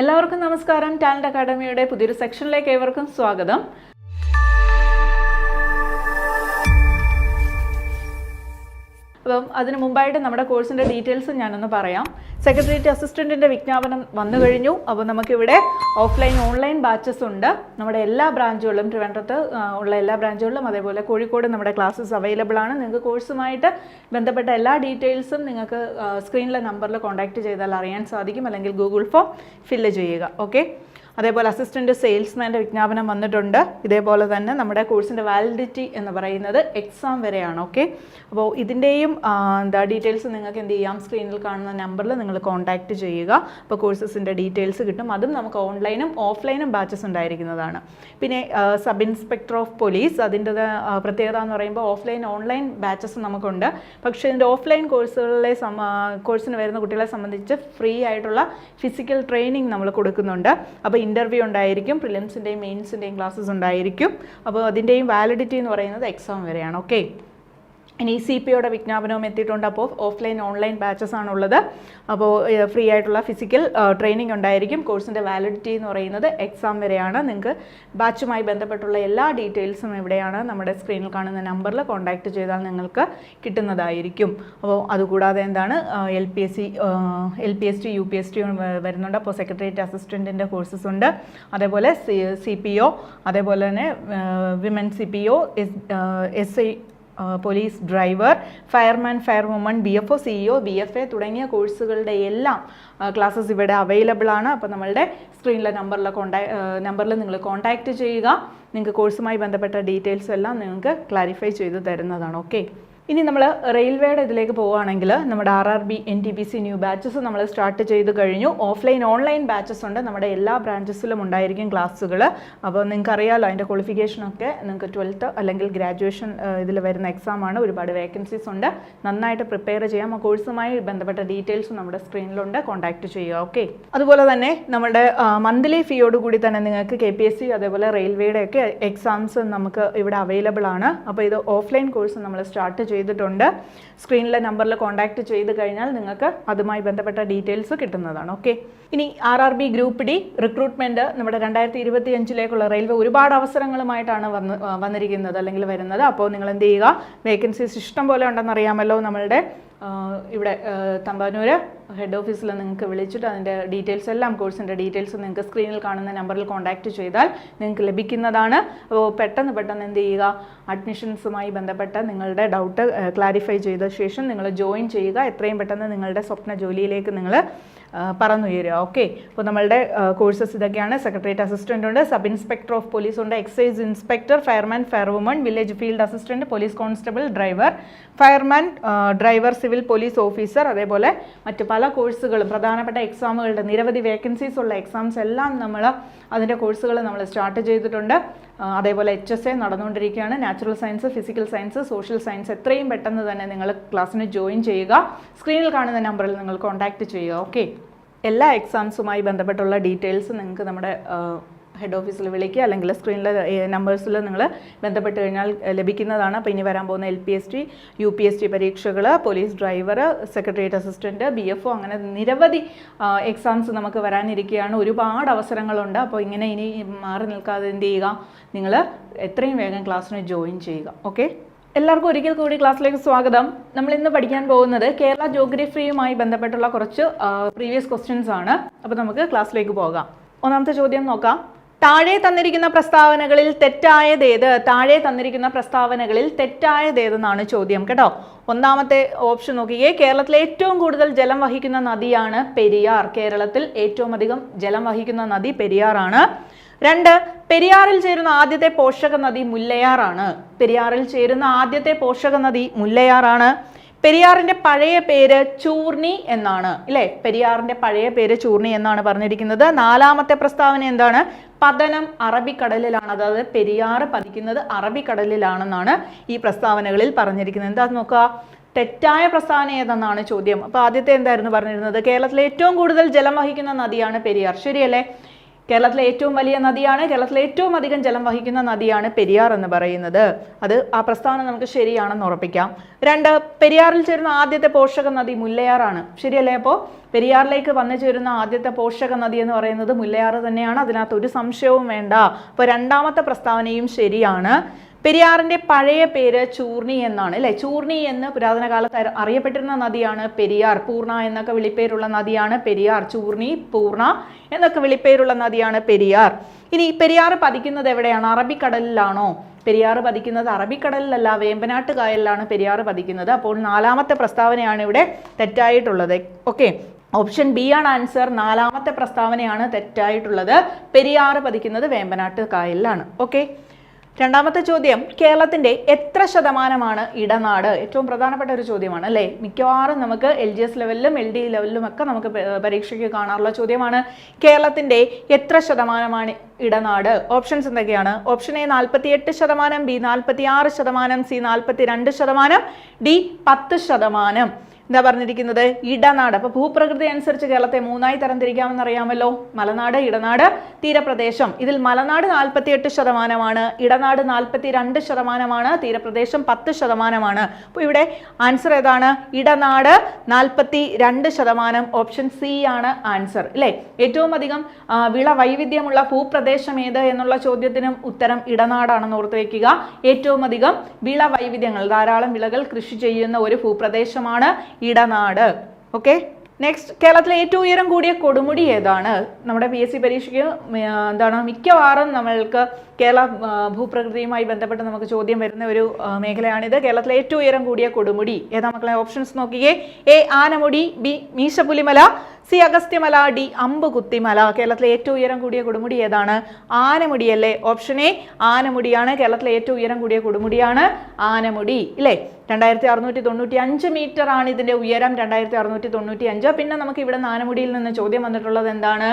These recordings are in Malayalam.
എല്ലാവർക്കും നമസ്കാരം ടാലന്റ് അക്കാഡമിയുടെ പുതിയൊരു സെക്ഷനിലേക്ക് ഏവർക്കും സ്വാഗതം. അപ്പം അതിന് മുമ്പായിട്ട് നമ്മുടെ കോഴ്സിന്റെ ഡീറ്റെയിൽസ് ഞാനൊന്ന് പറയാം. സെക്രട്ടേറിയറ്റ് അസിസ്റ്റന്റിന്റെ വിജ്ഞാപനം വന്നു കഴിഞ്ഞു. അപ്പോൾ നമുക്കിവിടെ ഓഫ്ലൈൻ ഓൺലൈൻ ബാച്ചസ് ഉണ്ട്. നമ്മുടെ എല്ലാ ബ്രാഞ്ചുകളിലും ട്രിവാൻഡ്രത്ത് ഉള്ള എല്ലാ ബ്രാഞ്ചുകളിലും അതേപോലെ കോഴിക്കോട് നമ്മുടെ ക്ലാസ്സസ് അവൈലബിൾ ആണ്. നിങ്ങൾക്ക് കോഴ്സുമായിട്ട് ബന്ധപ്പെട്ട എല്ലാ ഡീറ്റെയിൽസും നിങ്ങൾക്ക് സ്ക്രീനിലെ നമ്പറിൽ കോൺടാക്റ്റ് ചെയ്താൽ അറിയാൻ സാധിക്കും. അല്ലെങ്കിൽ ഗൂഗിൾ ഫോം ഫില്ല് ചെയ്യുക. ഓക്കെ? അതേപോലെ അസിസ്റ്റന്റ് സെയിൽസ്മാന്റെ വിജ്ഞാപനം വന്നിട്ടുണ്ട്. ഇതേപോലെ തന്നെ നമ്മുടെ കോഴ്സിന്റെ വാലിഡിറ്റി എന്ന് പറയുന്നത് എക്സാം വരെയാണ് ഓക്കെ അപ്പോൾ ഇതിന്റെയും എന്താ ഡീറ്റെയിൽസ് നിങ്ങൾക്ക് എന്ത് ചെയ്യാം? സ്ക്രീനിൽ കാണുന്ന നമ്പറിൽ നിങ്ങൾ കോൺടാക്റ്റ് ചെയ്യുക. അപ്പോൾ കോഴ്സസിന്റെ ഡീറ്റെയിൽസ് കിട്ടും. അതും നമുക്ക് ഓൺലൈനും ഓഫ്ലൈനും ബാച്ചസ് ഉണ്ടായിരിക്കുന്നതാണ്. പിന്നെ സബ് ഇൻസ്പെക്ടർ ഓഫ് പോലീസ് അതിന്റെ പ്രത്യേകത എന്ന് പറയുമ്പോൾ ഓഫ്ലൈൻ ഓൺലൈൻ ബാച്ചസ് നമുക്കുണ്ട്. പക്ഷേ ഇതിന്റെ ഓഫ്ലൈൻ കോഴ്സുകളിലെ കോഴ്സിന് വരുന്ന കുട്ടികളെ സംബന്ധിച്ച് ഫ്രീ ആയിട്ടുള്ള ഫിസിക്കൽ ട്രെയിനിങ് നമ്മൾ കൊടുക്കുന്നുണ്ട്. അപ്പോൾ ഇന്റർവ്യൂ ഉണ്ടായിരിക്കും പ്രിലിംസിന്റെയും മെയിൻസിന്റെയും ക്ലാസ്സസ് ഉണ്ടായിരിക്കും. അപ്പോൾ അതിന്റെയും വാലിഡിറ്റി എന്ന് പറയുന്നത് എക്സാം വരെയാണ് ഓക്കെ ഇനി സി പി ഒയുടെ വിജ്ഞാപനവും എത്തിയിട്ടുണ്ട്. അപ്പോൾ ഓഫ്ലൈൻ ഓൺലൈൻ ബാച്ചസ് ആണുള്ളത്. അപ്പോൾ ഫ്രീ ആയിട്ടുള്ള ഫിസിക്കൽ ട്രെയിനിങ് ഉണ്ടായിരിക്കും. കോഴ്സിന്റെ വാലിഡിറ്റി എന്ന് പറയുന്നത് എക്സാം വരെയാണ്. നിങ്ങൾക്ക് ബാച്ചുമായി ബന്ധപ്പെട്ടുള്ള എല്ലാ ഡീറ്റെയിൽസും ഇവിടെയാണ് നമ്മുടെ സ്ക്രീനിൽ കാണുന്ന നമ്പറിൽ കോൺടാക്റ്റ് ചെയ്താൽ നിങ്ങൾക്ക് കിട്ടുന്നതായിരിക്കും. അപ്പോൾ അതുകൂടാതെ എന്താണ് L P S C L P S T U P S T വരുന്നുണ്ട്. അപ്പോൾ സെക്രട്ടേറിയറ്റ് അസിസ്റ്റന്റിന്റെ കോഴ്സസ് ഉണ്ട്. അതേപോലെ സി സി പി ഒ അതേപോലെ തന്നെ women C P O S S I police driver fireman fire woman B F O CEO B F A തുടങ്ങിയ കോഴ്സുകളുടെ എല്ലാം ക്ലാസ്സസ് ഇവിടെ അവൈലബിൾ ആണ്. അപ്പോൾ നമ്മളുടെ സ്ക്രീനിലെ നമ്പറിൽ കോണ്ടാക്ട് നമ്പറിൽ നിങ്ങൾ കോൺടാക്റ്റ് ചെയ്യുക. നിങ്ങൾക്ക് കോഴ്സുമായി ബന്ധപ്പെട്ട ഡീറ്റെയിൽസ് എല്ലാം നിങ്ങൾക്ക് ക്ലാരിഫൈ ചെയ്ത് തരുന്നതാണ്. ഓക്കെ ഇനി നമ്മൾ റെയിൽവേയുടെ ഇതിലേക്ക് പോവുകയാണെങ്കിൽ നമ്മുടെ R R B N T P C new batches നമ്മൾ സ്റ്റാർട്ട് ചെയ്ത് കഴിഞ്ഞു. ഓഫ്ലൈൻ ഓൺലൈൻ ബാച്ചസ് ഉണ്ട്. നമ്മുടെ എല്ലാ ബ്രാഞ്ചസിലും ഉണ്ടായിരിക്കും ക്ലാസ്സുകൾ അപ്പോൾ നിങ്ങൾക്ക് അറിയാമല്ലോ അതിന്റെ ക്വാളിഫിക്കേഷനൊക്കെ നിങ്ങൾക്ക് ട്വൽത്ത് അല്ലെങ്കിൽ ഗ്രാജുവേഷൻ ഇതിൽ വരുന്ന എക്സാമാണ് ഒരുപാട് വേക്കൻസീസ് ഉണ്ട്. നന്നായിട്ട് പ്രിപ്പയർ ചെയ്യാം. ആ കോഴ്സുമായി ബന്ധപ്പെട്ട ഡീറ്റെയിൽസ് നമ്മുടെ സ്ക്രീനിലുണ്ട് കോൺടാക്റ്റ് ചെയ്യുക ഓക്കെ അതുപോലെ തന്നെ നമ്മുടെ മന്ത്ലി ഫീയോട് കൂടി തന്നെ നിങ്ങൾക്ക് കെ പി എസ് സി അതേപോലെ റെയിൽവേയുടെ ഒക്കെ എക്സാംസ് നമുക്ക് ഇവിടെ അവൈലബിൾ ആണ്. അപ്പോൾ ഇത് ഓഫ്ലൈൻ കോഴ്സ് നമ്മൾ സ്റ്റാർട്ട് ചെയ്തിട്ടുണ്ട്. സ്ക്രീനിലെ നമ്പറിൽ കോൺടാക്ട് ചെയ്ത് കഴിഞ്ഞാൽ നിങ്ങൾക്ക് അതുമായി ബന്ധപ്പെട്ട ഡീറ്റെയിൽസ് കിട്ടുന്നതാണ്. ഓക്കെ ഇനി R R B group D recruitment നമ്മുടെ രണ്ടായിരത്തി ഇരുപത്തി അഞ്ചിലേക്കുള്ള റെയിൽവേ ഒരുപാട് അവസരങ്ങളുമായിട്ടാണ് വന്ന് വന്നിരിക്കുന്നത് അല്ലെങ്കിൽ വരുന്നത്. അപ്പോൾ നിങ്ങൾ എന്ത് ചെയ്യുക? വേക്കൻസീസ് ഇഷ്ടം പോലെ ഉണ്ടെന്നറിയാമല്ലോ നമ്മളുടെ ഇവിടെ തമ്പാനൂർ ഹെഡ് ഓഫീസിൽ നിങ്ങൾക്ക് വിളിച്ചിട്ട് അതിന്റെ ഡീറ്റെയിൽസ് എല്ലാം കോഴ്സിന്റെ ഡീറ്റെയിൽസ് നിങ്ങൾക്ക് സ്ക്രീനിൽ കാണുന്ന നമ്പറിൽ കോൺടാക്റ്റ് ചെയ്താൽ നിങ്ങൾക്ക് ലഭിക്കുന്നതാണ്. അപ്പോൾ പെട്ടെന്ന് പെട്ടെന്ന് എന്ത് ചെയ്യുക? അഡ്മിഷൻസുമായി ബന്ധപ്പെട്ട നിങ്ങളുടെ ഡൗട്ട് ക്ലാരിഫൈ ചെയ്ത ശേഷം നിങ്ങൾ ജോയിൻ ചെയ്യുക. എത്രയും പെട്ടെന്ന് നിങ്ങളുടെ സ്വപ്ന ജോലിയിലേക്ക് നിങ്ങൾ പറന്നുയരുക. ഓക്കെ അപ്പോൾ നമ്മളുടെ കോഴ്സസ് ഇതൊക്കെയാണ്. സെക്രട്ടേറിയറ്റ് അസിസ്റ്റന്റ് ഉണ്ട് സബ് ഇൻസ്പെക്ടർ ഓഫ് പോലീസ് ഉണ്ട് excise inspector fireman fire woman village field assistant police constable driver fireman driver civil police officer അതേപോലെ മറ്റ് പല കോഴ്സുകളും പ്രധാനപ്പെട്ട എക്സാമുകളുടെ നിരവധി വേക്കൻസീസ് ഉള്ള എക്സാംസ് എല്ലാം നമ്മൾ അതിന്റെ കോഴ്സുകൾ നമ്മൾ സ്റ്റാർട്ട് ചെയ്തിട്ടുണ്ട്. അതേപോലെ എച്ച് എസ് എ നടന്നുകൊണ്ടിരിക്കുകയാണ്. Natural science physical science social science എത്രയും പെട്ടെന്ന് തന്നെ നിങ്ങൾ ക്ലാസ്സിന് ജോയിൻ ചെയ്യുക. സ്ക്രീനിൽ കാണുന്ന നമ്പറിൽ നിങ്ങൾ കോൺടാക്റ്റ് ചെയ്യുക ഓക്കെ എല്ലാ എക്സാംസുമായി ബന്ധപ്പെട്ടുള്ള ഡീറ്റെയിൽസ് നിങ്ങൾക്ക് നമ്മുടെ ഹെഡ് ഓഫീസിൽ വിളിക്കുക അല്ലെങ്കിൽ സ്ക്രീനിലെ നമ്പേഴ്സിൽ നിങ്ങൾ ബന്ധപ്പെട്ട് കഴിഞ്ഞാൽ ലഭിക്കുന്നതാണ്. അപ്പോൾ ഇനി വരാൻ പോകുന്ന L P S T U P S T പരീക്ഷകൾ police driver secretariat assistant B F O അങ്ങനെ നിരവധി എക്സാംസ് നമുക്ക് വരാനിരിക്കുകയാണ്. ഒരുപാട് അവസരങ്ങളുണ്ട്. അപ്പോൾ ഇങ്ങനെ ഇനി മാറി നിൽക്കാതെ എന്ത് ചെയ്യുക? നിങ്ങൾ എത്രയും വേഗം ക്ലാസ്സിന് ജോയിൻ ചെയ്യുക. ഓക്കെ എല്ലാവർക്കും ഒരിക്കൽ കൂടി ക്ലാസ്സിലേക്ക് സ്വാഗതം. നമ്മൾ ഇന്ന് പഠിക്കാൻ പോകുന്നത് കേരള ജോഗ്രഫിയുമായി ബന്ധപ്പെട്ടുള്ള കുറച്ച് പ്രീവിയസ് ക്വസ്റ്റ്യൻസ് ആണ്. അപ്പോൾ നമുക്ക് ക്ലാസ്സിലേക്ക് പോകാം. ഒന്നാമത്തെ ചോദ്യം നോക്കാം. താഴെ തന്നിരിക്കുന്ന പ്രസ്താവനകളിൽ തെറ്റായതേത്? താഴെ തന്നിരിക്കുന്ന പ്രസ്താവനകളിൽ തെറ്റായതേതെന്നാണ് ചോദ്യം കേട്ടോ. ഒന്നാമത്തെ ഓപ്ഷൻ നോക്കിയേ കേരളത്തിലെ ഏറ്റവും കൂടുതൽ ജലം വഹിക്കുന്ന നദിയാണ് പെരിയാർ. കേരളത്തിൽ ഏറ്റവും അധികം ജലം വഹിക്കുന്ന നദി പെരിയാറാണ്. രണ്ട് പെരിയാറിൽ ചേരുന്ന ആദ്യത്തെ പോഷക നദി മുല്ലയാറാണ്. പെരിയാറിൽ ചേരുന്ന ആദ്യത്തെ പോഷക നദി മുല്ലയാറാണ്. പെരിയാറിന്റെ പഴയ പേര് ചൂർണി എന്നാണ്. ഇല്ലേ? പെരിയാറിന്റെ പഴയ പേര് ചൂർണി എന്നാണ് പറഞ്ഞിരിക്കുന്നത്. നാലാമത്തെ പ്രസ്താവന എന്താണ്? പതനം അറബിക്കടലിലാണ് അതായത് പെരിയാറ് പതിക്കുന്നത് അറബിക്കടലിലാണെന്നാണ് ഈ പ്രസ്താവനകളിൽ പറഞ്ഞിരിക്കുന്നത്. എന്താ നോക്കുക തെറ്റായ പ്രസ്താവന ഏതെന്നാണ് ചോദ്യം. അപ്പോൾ ആദ്യത്തെ എന്തായിരുന്നു പറഞ്ഞിരുന്നത്? കേരളത്തിലെ ഏറ്റവും കൂടുതൽ ജലം വഹിക്കുന്ന നദിയാണ് പെരിയാർ. ശരിയല്ലേ? കേരളത്തിലെ ഏറ്റവും വലിയ നദിയാണ് കേരളത്തിലെ ഏറ്റവും അധികം ജലം വഹിക്കുന്ന നദിയാണ് പെരിയാർ എന്ന് പറയുന്നത്. അത് ആ പ്രസ്താവന നമുക്ക് ശരിയാണെന്ന് ഉറപ്പിക്കാം. രണ്ട് പെരിയാറിൽ ചേരുന്ന ആദ്യത്തെ പോഷക നദി മുല്ലയാറാണ് ശരിയല്ലേ അപ്പോൾ പെരിയാറിലേക്ക് വന്നു ചേരുന്ന ആദ്യത്തെ പോഷക നദി എന്ന് പറയുന്നത് മുല്ലയാറ് തന്നെയാണ്. അതിനകത്ത് ഒരു സംശയവും വേണ്ട. അപ്പോൾ രണ്ടാമത്തെ പ്രസ്താവനയും ശരിയാണ്. പെരിയാറിന്റെ പഴയ പേര് ചൂർണി എന്നാണ് അല്ലേ? ചൂർണി എന്ന് പുരാതന കാലത്ത് അറി- അറിയപ്പെട്ടിരുന്ന നദിയാണ് പെരിയാർ. പൂർണ എന്നൊക്കെ വിളിപ്പേരുള്ള നദിയാണ് പെരിയാർ. ചൂർണി പൂർണ എന്നൊക്കെ വിളിപ്പേരുള്ള നദിയാണ് പെരിയാർ. ഇനി പെരിയാർ പതിക്കുന്നത് എവിടെയാണ്? അറബിക്കടലിലാണോ? പെരിയാർ പതിക്കുന്നത് അറബിക്കടലിലല്ല വേമ്പനാട്ട് കായലിലാണ് പെരിയാർ പതിക്കുന്നത്. അപ്പോൾ നാലാമത്തെ പ്രസ്താവനയാണ് ഇവിടെ തെറ്റായിട്ടുള്ളത്. ഓക്കെ. ഓപ്ഷൻ ബി ആണ് ആൻസർ. നാലാമത്തെ പ്രസ്താവനയാണ് തെറ്റായിട്ടുള്ളത്. പെരിയാർ പതിക്കുന്നത് വേമ്പനാട്ട് കായലിലാണ് ഓക്കെ. രണ്ടാമത്തെ ചോദ്യം കേരളത്തിന്റെ എത്ര ശതമാനമാണ് ഇടനാട്? ഏറ്റവും പ്രധാനപ്പെട്ട ഒരു ചോദ്യമാണ് അല്ലേ? മിക്കവാറും നമുക്ക് എൽ ജി എസ് ലെവലിലും എൽ ഡി ലെവലിലും ഒക്കെ നമുക്ക് പരീക്ഷയ്ക്ക് കാണാറുള്ള ചോദ്യമാണ് കേരളത്തിന്റെ എത്ര ശതമാനമാണ് ഇടനാട്? ഓപ്ഷൻസ് എന്തൊക്കെയാണ്? ഓപ്ഷൻ എ നാൽപ്പത്തി എട്ട് ശതമാനം ബി നാൽപ്പത്തി ആറ് ശതമാനം സി നാൽപ്പത്തി രണ്ട് ശതമാനം ഡി പത്ത് ശതമാനം. എന്താ പറഞ്ഞിരിക്കുന്നത് ഇടനാട്. അപ്പൊ ഭൂപ്രകൃതി അനുസരിച്ച് കേരളത്തെ മൂന്നായി തരംതിരിക്കാമെന്ന് അറിയാമല്ലോ മലനാട് ഇടനാട് തീരപ്രദേശം. ഇതിൽ മലനാട് നാൽപ്പത്തി എട്ട് ശതമാനമാണ് ഇടനാട് നാൽപ്പത്തി രണ്ട് ശതമാനമാണ് തീരപ്രദേശം പത്ത് ശതമാനമാണ്. അപ്പോൾ ഇവിടെ ആൻസർ ഏതാണ്? ഇടനാട് നാൽപ്പത്തി രണ്ട് ശതമാനം ഓപ്ഷൻ സി ആണ് ആൻസർ. അല്ലേ ഏറ്റവും അധികം വിള വൈവിധ്യമുള്ള ഭൂപ്രദേശം ഏത് എന്നുള്ള ചോദ്യത്തിനും ഉത്തരം ഇടനാടാണെന്ന് ഓർത്ത് വയ്ക്കുക ഏറ്റവും അധികം വിള വൈവിധ്യങ്ങൾ ധാരാളം വിളകൾ കൃഷി ചെയ്യുന്ന ഒരു ഭൂപ്രദേശമാണ് ഇടനാട്. ഓക്കെ നെക്സ്റ്റ് കേരളത്തിലെ ഏറ്റവും ഉയരം കൂടിയ കൊടുമുടി ഏതാണ്? നമ്മുടെ പി എസ് സി പരീക്ഷയ്ക്ക് എന്താണ് മിക്കവാറും നമ്മൾക്ക് കേരള ഭൂപ്രകൃതിയുമായി ബന്ധപ്പെട്ട് നമുക്ക് ചോദ്യം വരുന്ന ഒരു മേഖലയാണിത്. കേരളത്തിലെ ഏറ്റവും ഉയരം കൂടിയ കൊടുമുടി. ഏതാ മക്കളെ ഓപ്ഷൻസ് നോക്കിയേ A Anamudi B Meesapulimala C Agasthyamala D Ambukuthimala. കേരളത്തിലെ ഏറ്റവും ഉയരം കൂടിയ കൊടുമുടി ഏതാണ്? ആനമുടിയല്ലേ? ഓപ്ഷൻ എ ആനമുടിയാണ്. കേരളത്തിലെ ഏറ്റവും ഉയരം കൂടിയ കൊടുമുടിയാണ് ആനമുടി. ഇല്ലേ? രണ്ടായിരത്തി അറുന്നൂറ്റി തൊണ്ണൂറ്റി അഞ്ച് മീറ്റർ ആണ് ഇതിന്റെ ഉയരം. രണ്ടായിരത്തി അറുന്നൂറ്റി തൊണ്ണൂറ്റി അഞ്ച് പിന്നെ നമുക്ക് ഇവിടെ ആനമുടിയിൽ നിന്ന് ചോദ്യം വന്നിട്ടുള്ളത് എന്താണ്?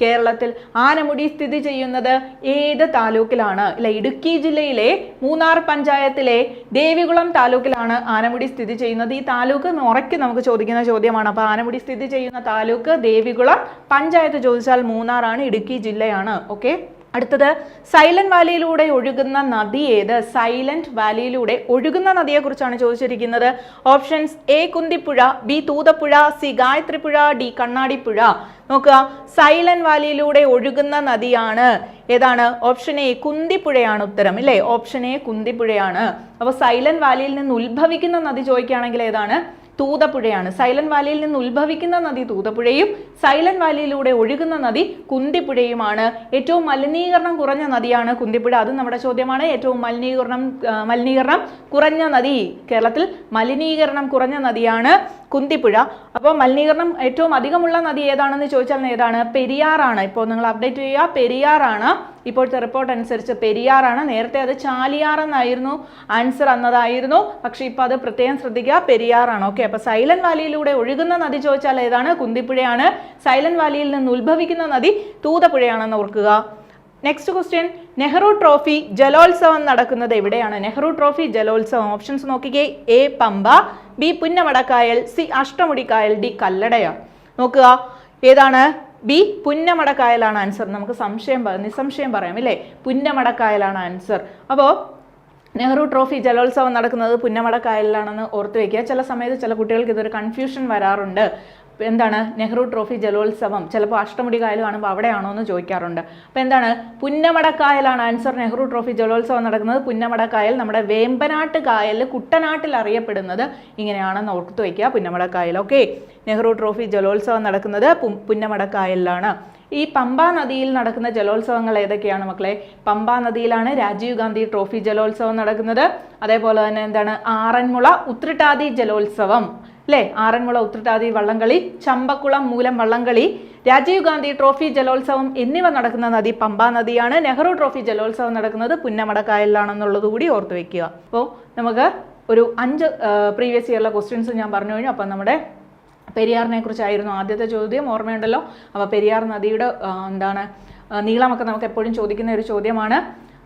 കേരളത്തിൽ ആനമുടി സ്ഥിതി ചെയ്യുന്നത് ഏത് താലൂക്കിലാണ്? അല്ലെ ഇടുക്കി ജില്ലയിലെ മൂന്നാർ പഞ്ചായത്തിലെ ദേവികുളം താലൂക്കിലാണ് ആനമുടി സ്ഥിതി ചെയ്യുന്നത്. ഈ താലൂക്ക് ഉറക്കി നമുക്ക് ചോദിക്കുന്ന ചോദ്യമാണ്. അപ്പോൾ ആനമുടി സ്ഥിതി ചെയ്യുന്ന താലൂക്ക് ദേവികുളം പഞ്ചായത്ത് ചോദിച്ചാൽ മൂന്നാറാണ് ഇടുക്കി ജില്ലയാണ്. ഓക്കെ? അടുത്തത് സൈലന്റ് വാലിയിലൂടെ ഒഴുകുന്ന നദി ഏത്? സൈലന്റ് വാലിയിലൂടെ ഒഴുകുന്ന നദിയെക്കുറിച്ചാണ് ചോദിച്ചിരിക്കുന്നത്. Options A Kunthipuzha B Thoothapuzha C Gayathripuzha D Kannadipuzha. നോക്കുക സൈലന്റ് വാലിയിലൂടെ ഒഴുകുന്ന നദിയാണ് ഏതാണ്? ഓപ്ഷൻ എ കുന്തിപ്പുഴയാണ് ഉത്തരം ഇല്ലേ? ഓപ്ഷൻ എ കുന്തിപ്പുഴയാണ്. അപ്പോൾ സൈലന്റ് വാലിയിൽ നിന്ന് ഉത്ഭവിക്കുന്ന നദി ചോദിക്കുകയാണെങ്കിൽ ഏതാണ്? തൂതപ്പുഴയാണ്. സൈലന്റ് വാലിയിൽ നിന്ന് ഉത്ഭവിക്കുന്ന നദി തൂതപ്പുഴയും സൈലന്റ് വാലിയിലൂടെ ഒഴുകുന്ന നദി കുന്തിപ്പുഴയുമാണ്. ഏറ്റവും മലിനീകരണം കുറഞ്ഞ നദിയാണ് കുന്തിപ്പുഴ. അതും നമ്മുടെ ചോദ്യമാണ്. ഏറ്റവും മലിനീകരണം മലിനീകരണം കുറഞ്ഞ നദി കേരളത്തിൽ മലിനീകരണം കുറഞ്ഞ നദിയാണ്. കുന്തിപ്പുഴ. അപ്പോൾ മലിനീകരണം ഏറ്റവും അധികമുള്ള നദി ഏതാണെന്ന് ചോദിച്ചാൽ ഏതാണ്? പെരിയാറാണ്. ഇപ്പോൾ നിങ്ങൾ അപ്ഡേറ്റ് ചെയ്യുക. പെരിയാറാണ്. ഇപ്പോഴത്തെ റിപ്പോർട്ട് അനുസരിച്ച് പെരിയാറാണ്. നേരത്തെ അത് ചാലിയാർ എന്നായിരുന്നു. ആൻസർ എന്നതായിരുന്നു പക്ഷേ ഇപ്പോൾ അത് പ്രത്യേകം ശ്രദ്ധിക്കുക. പെരിയാറാണ്. ഓക്കെ അപ്പോൾ സൈലന്റ് വാലിയിലൂടെ ഒഴുകുന്ന നദി ചോദിച്ചാൽ ഏതാണ്? കുന്തിപ്പുഴയാണ്. സൈലന്റ് വാലിയിൽ നിന്ന് ഉത്ഭവിക്കുന്ന നദി തൂതപ്പുഴയാണെന്ന് ഓർക്കുക. നെക്സ്റ്റ് ക്വസ്റ്റ്യൻ നെഹ്റു ട്രോഫി ജലോത്സവം നടക്കുന്നത് എവിടെയാണ്? നെഹ്റു ട്രോഫി ജലോത്സവം. ഓപ്ഷൻസ് നോക്കിക്കേ. A Pamba. B Punnamadakayal C Ashtamudikayal D കല്ലടയ. നോക്കുക ഏതാണ്? ബി പുന്നമടക്കായലാണ് ആൻസർ. നമുക്ക് സംശയം നിസ്സംശയം പറയാം ഇല്ലേ? പുന്നമടക്കായലാണ് ആൻസർ. അപ്പോൾ നെഹ്റു ട്രോഫി ജലോത്സവം നടക്കുന്നത് പുന്നമടക്കായലിലാണെന്ന് ഓർത്ത് വയ്ക്കുക ചില സമയത്ത് ചില കുട്ടികൾക്ക് ഇതൊരു കൺഫ്യൂഷൻ വരാറുണ്ട്. എന്താണ് നെഹ്റു ട്രോഫി ജലോത്സവം? ചിലപ്പോൾ അഷ്ടമുടി കായൽ കാണുമ്പോൾ അവിടെയാണോ എന്ന് ചോദിക്കാറുണ്ട്. അപ്പോൾ എന്താണ്? പുന്നമടക്കായലാണ് ആൻസർ നെഹ്റു ട്രോഫി ജലോത്സവം നടക്കുന്നത്. പുന്നമടക്കായൽ നമ്മുടെ വേമ്പനാട്ട് കായലിൽ കുട്ടനാട്ടിൽ അറിയപ്പെടുന്നത് ഇങ്ങനെയാണെന്ന് ഓർത്ത് വയ്ക്കുക പുന്നമടക്കായൽ ഓക്കെ. നെഹ്റു ട്രോഫി ജലോത്സവം നടക്കുന്നത് പുന്നമടക്കായലിലാണ്. ഈ പമ്പാ നദിയിൽ നടക്കുന്ന ജലോത്സവങ്ങൾ ഏതൊക്കെയാണ് മക്കളെ? പമ്പാ നദിയിലാണ് രാജീവ് ഗാന്ധി ട്രോഫി ജലോത്സവം നടക്കുന്നത്. അതേപോലെ തന്നെ എന്താണ്? ആറന്മുള ഉത്രട്ടാതി ജലോത്സവം. അല്ലേ ആറന്മുള ഉത്രട്ടാതി വള്ളംകളി ചമ്പക്കുളം മൂലം വള്ളംകളി രാജീവ് ഗാന്ധി ട്രോഫി ജലോത്സവം എന്നിവ നടക്കുന്ന നദി പമ്പാ നദിയാണ്. നെഹ്റു ട്രോഫി ജലോത്സവം നടക്കുന്നത് പുന്നമടക്കായലിലാണെന്നുള്ളത് കൂടി ഓർത്ത് വെക്കുക. അപ്പോൾ നമുക്ക് ഒരു അഞ്ച് പ്രീവിയസ് ഇയറിലെ ക്വസ്റ്റ്യൻസ് ഞാൻ പറഞ്ഞു കഴിഞ്ഞു. അപ്പം നമ്മുടെ പെരിയാറിനെ കുറിച്ചായിരുന്നു ആദ്യത്തെ ചോദ്യം. ഓർമ്മയുണ്ടല്ലോ? അപ്പോൾ പെരിയാർ നദിയുടെ എന്താണ് നീളമൊക്കെ നമുക്ക് എപ്പോഴും ചോദിക്കുന്ന ഒരു ചോദ്യമാണ്.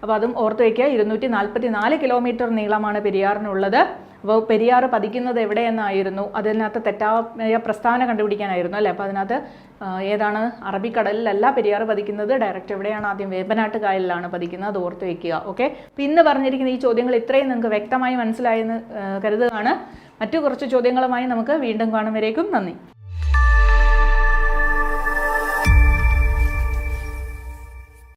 അപ്പോൾ അതും ഓർത്ത് വയ്ക്കുക ഇരുന്നൂറ്റി നാൽപ്പത്തി നാല് കിലോമീറ്റർ നീളമാണ് പെരിയാറിനുള്ളത്. അപ്പോൾ പെരിയാർ പതിക്കുന്നത് എവിടെയെന്നായിരുന്നു? അതിനകത്ത് തെറ്റായ പ്രസ്താവന കണ്ടുപിടിക്കാനായിരുന്നു അല്ലേ? അപ്പോൾ അതിനകത്ത് ഏതാണ്? അറബിക്കടലിലല്ല പെരിയാർ പതിക്കുന്നത്. ഡയറക്റ്റ് എവിടെയാണ് ആദ്യം വേമ്പനാട്ട് കായലിലാണ് പതിക്കുന്നത്? അത് ഓർത്ത് വെക്കുക. ഓക്കെ അപ്പോൾ ഇന്ന് പറഞ്ഞിരിക്കുന്ന ഈ ചോദ്യങ്ങൾ ഇത്രയും നിങ്ങൾക്ക് വ്യക്തമായി മനസ്സിലായെന്ന് കരുതുകയാണ്. മറ്റു കുറച്ച് ചോദ്യങ്ങളുമായി നമുക്ക് വീണ്ടും കാണും നന്ദി.